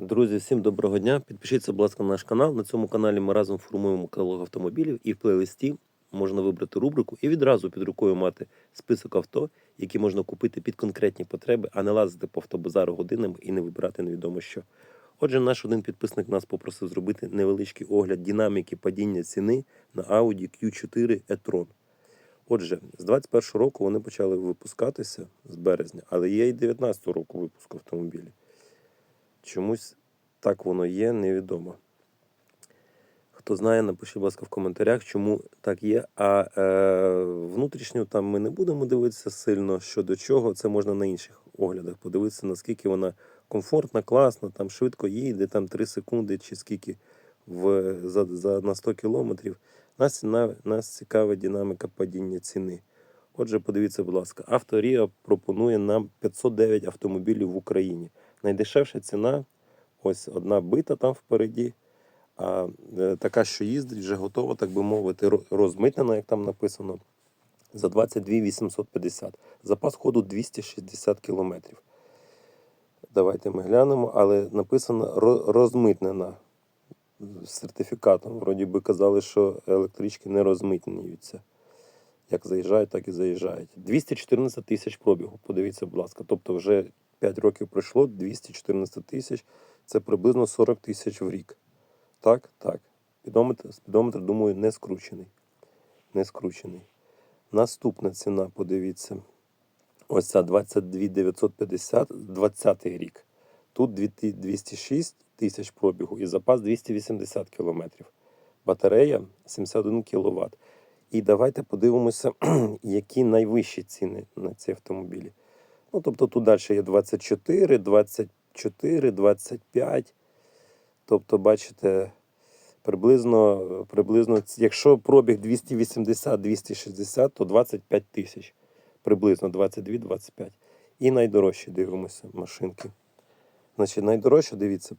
Друзі, всім доброго дня. Підпишіться, будь ласка, на наш канал. На цьому каналі ми разом формуємо каталог автомобілів і в плейлисті можна вибрати рубрику і відразу під рукою мати список авто, які можна купити під конкретні потреби, а не лазити по автобазару годинами і не вибирати невідомо що. Отже, наш один підписник нас попросив зробити невеличкий огляд динаміки падіння ціни на Audi Q4 e-tron. Отже, з 21 року вони почали випускатися з березня, але є і 19 року випуску автомобілів. Чомусь так воно є, невідомо. Хто знає, напишіть, будь ласка, в коментарях, чому так є. А е, внутрішню там ми не будемо дивитися сильно щодо чого. Це можна на інших оглядах подивитися, наскільки вона комфортна, класна, там швидко їде, там 3 секунди чи скільки в, за, за, на 100 кілометрів. Нас, на, нас цікавить динаміка падіння ціни. Отже, подивіться, будь ласка, Авторія пропонує нам 509 автомобілів в Україні. Найдешевша ціна ось одна бита там впереді, а е, така, що їздить, вже готова, так би мовити, розмитнена, як там написано, за 22 850. Запас ходу 260 кілометрів. Давайте ми глянемо, але написано розмитнена з сертифікатом. Вроді би казали, що електрички не розмитнюються. Як заїжджають, так і заїжджають. 214 тисяч пробігу. Подивіться, будь ласка. Тобто вже 5 років пройшло, 214 тисяч. Це приблизно 40 тисяч в рік. Так, так. Спідометр, спідометр, думаю, не скручений. Не скручений. Наступна ціна, подивіться. Ось ця 22 950, 20 рік. Тут 206 тисяч пробігу і запас 280 кілометрів. Батарея 71 кВт. І давайте подивимося, які найвищі ціни на ці автомобілі. Ну, тобто тут далі є 24, 24, 25. Тобто, бачите, приблизно, приблизно якщо пробіг 280-260, то 25 тисяч. Приблизно 22-25. І найдорожчі дивимося машинки. Значить, найдорожче, дивіться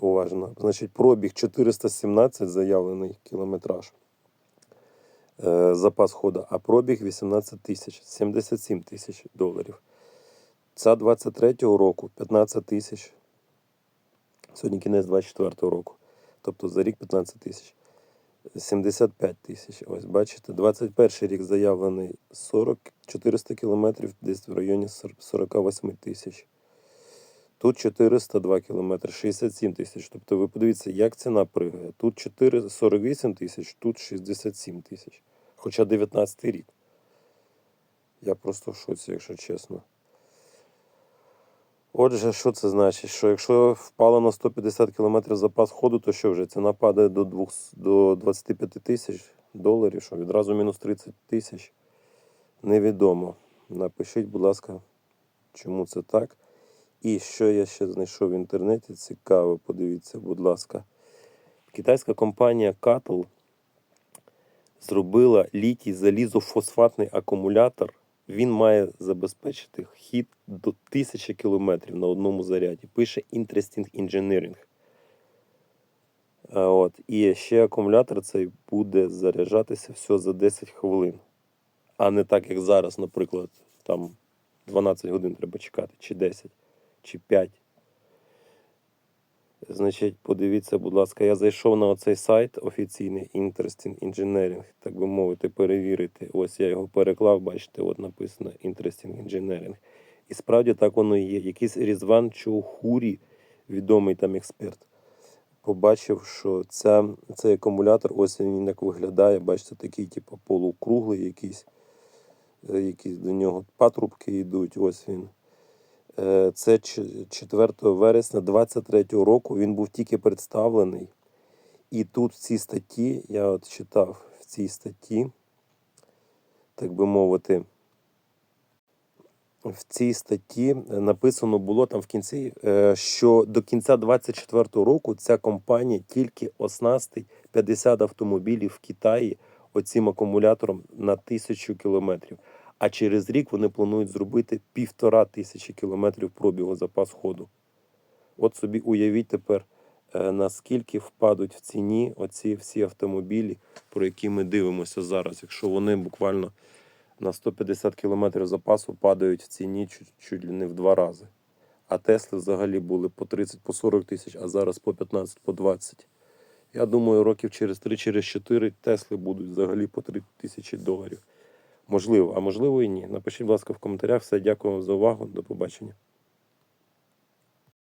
уважно. Значить, пробіг 417 заявлений кілометраж. Е, запас ходу, а пробіг 18 тисяч, 77 тисяч доларів. Ця 23-го року 15 тисяч. Сьогодні кінець 24-го року. Тобто за рік 15 тисяч. 75 тисяч. Ось бачите, 21 рік заявлений 40 400 кілометрів, десь в районі 48 тисяч. Тут 402 кілометри, 67 тисяч. Тобто ви подивіться, як ціна пригає. Тут 4, 48 тисяч, тут 67 тисяч. Хоча 19 рік. Я просто в шоці, якщо чесно. Отже, що це значить? Що якщо впало на 150 км запас ходу, то що вже ціна падає до, 200, до 25 тисяч доларів, що відразу мінус 30 тисяч. Невідомо. Напишіть, будь ласка, чому це так. І що я ще знайшов в інтернеті, цікаво, подивіться, будь ласка. Китайська компанія Cattle зробила літій залізофосфатний акумулятор. Він має забезпечити хід до 1000 кілометрів на одному заряді. Пише Interesting Engineering. От. І ще акумулятор цей буде заряджатися все за 10 хвилин. А не так, як зараз, наприклад, там 12 годин треба чекати, чи 10, чи 5. Значить, подивіться, будь ласка, я зайшов на оцей сайт офіційний Interesting Engineering, так би мовити, перевірити. Ось я його переклав, бачите, от написано Interesting Engineering. І справді так воно і є. Якийсь Різван Чоухурі, відомий там експерт, побачив, що ця, цей акумулятор, ось він як виглядає, бачите, такий, типу, полукруглий якийсь, е, якісь до нього патрубки йдуть, ось він. Е, Це 4 вересня 23 року він був тільки представлений. І тут в цій статті, я от читав в цій статті, так би мовити, в цій статті написано було там в кінці, е, що до кінця 24 року ця компанія тільки оснастить 50 автомобілів в Китаї оцим акумулятором на тисячу кілометрів. А через рік вони планують зробити півтора тисячі кілометрів пробігу запас ходу. От собі уявіть тепер, е, наскільки впадуть в ціні оці всі автомобілі, про які ми дивимося зараз, якщо вони буквально на 150 кілометрів запасу падають в ціні чуть, чуть не в два рази. а Тесли взагалі були по 30, по 40 тисяч, а зараз по 15, по 20. Я думаю, років через 3, через 4 Тесли будуть взагалі по 3 тисячі доларів. Можливо, а можливо і ні. Напишіть, будь ласка, в коментарях. Все, дякую вам за увагу. До побачення.